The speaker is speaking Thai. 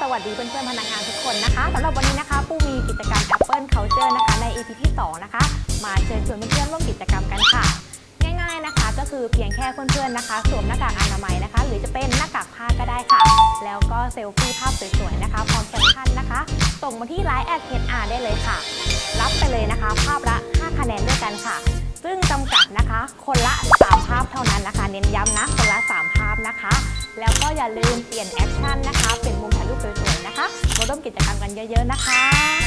สวัสดีเพื่อนๆพนักงานทุกคนนะคะสำหรับวันนี้นะคะปูมีกิจกรรม Apple Culture นะคะใน EP ที่ 2 นะคะ มาเชิญชวนเพื่อนๆร่วมกิจกรรมกันค่ะ ง่ายๆนะคะ ก็คือเพียงแค่เพื่อนๆนะคะสวมหน้ากากอนามัยนะคะ หรือจะเป็นหน้ากากผ้าก็ได้ค่ะ แล้วก็เซลฟี่ภาพสวยๆนะคะพร้อมแคปชั่นนะคะ ส่งมาที่ไลน์แอดเอได้เลยค่ะ รับไปเลยนะคะ ภาพละ 5 คะแนนด้วยกันค่ะ ซึ่งจำกัดนะคะ คนละ 3 ภาพเท่านั้นนะคะ เน้นย้ำนะคนละ 3 นะคะ แล้วก็อย่าลืมเปลี่ยนแอคชั่นนะคะ เป็นมุมถ่ายรูปสวยๆนะคะมาร่วมกิจกรรมกันเยอะๆนะคะ